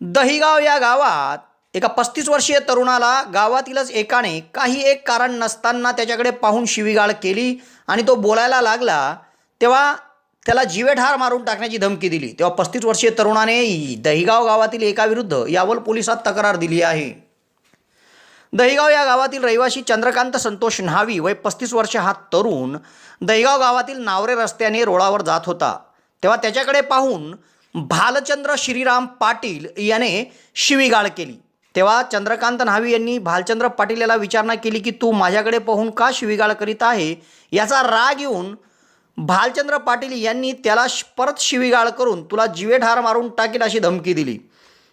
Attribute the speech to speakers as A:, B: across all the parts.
A: दहिगाव या गावात एका पस्तीस वर्षीय तरुणाला गावातीलच एकाने काही एक कारण नसताना त्याच्याकडे पाहून शिवीगाळ केली आणि तो बोलायला लागला तेव्हा त्याला जीवेठार मारून टाकण्याची धमकी दिली. तेव्हा पस्तीस वर्षीय तरुणाने दहिगाव गावातील एकाविरुद्ध यावल पोलिसात तक्रार दिली आहे. दहिगाव या गावातील रहिवासी चंद्रकांत संतोष न्हावी वय पस्तीस वर्ष हा तरुण दहिगाव गावातील नावरे रस्त्याने रोडावर जात होता. तेव्हा त्याच्याकडे पाहून भालचंद्र श्रीराम पाटील याने शिवीगाळ केली. तेव्हा चंद्रकांत न्हावी यांनी भालचंद्र पाटील याला विचारणा केली की तू माझ्याकडे पाहून का शिवीगाळ करीत आहे? याचा राग येऊन भालचंद्र पाटील यांनी त्याला परत शिवीगाळ करून तुला जिवेठार मारून टाकेल अशी धमकी दिली.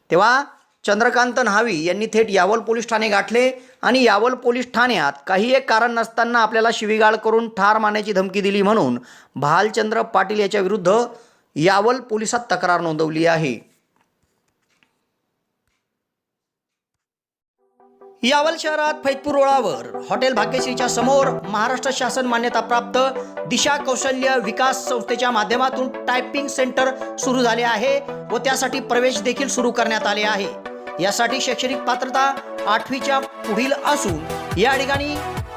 A: तेव्हा चंद्रकांत न्हावी यांनी थेट यावल पोलीस ठाणे गाठले आणि यावल पोलीस ठाण्यात काही एक कारण नसताना आपल्याला शिवीगाळ करून ठार मारण्याची धमकी दिली म्हणून भालचंद्र पाटील याच्याविरुद्ध यावल पोलिसात तक्रार नोंदवली आहे. यावल शहरात फैजपूर रोडावर हॉटेल भाग्यश्रीच्या समोर महाराष्ट्र शासन मान्यताप्राप्त दिशा कौशल्य विकास संस्थेच्या माध्यमातून टायपिंग सेंटर सुरू झाले आहे व त्यासाठी प्रवेश देखील सुरू करण्यात आले आहे. यासाठी शैक्षणिक पात्रता आठवीच्या पुढील असून या ठिकाणी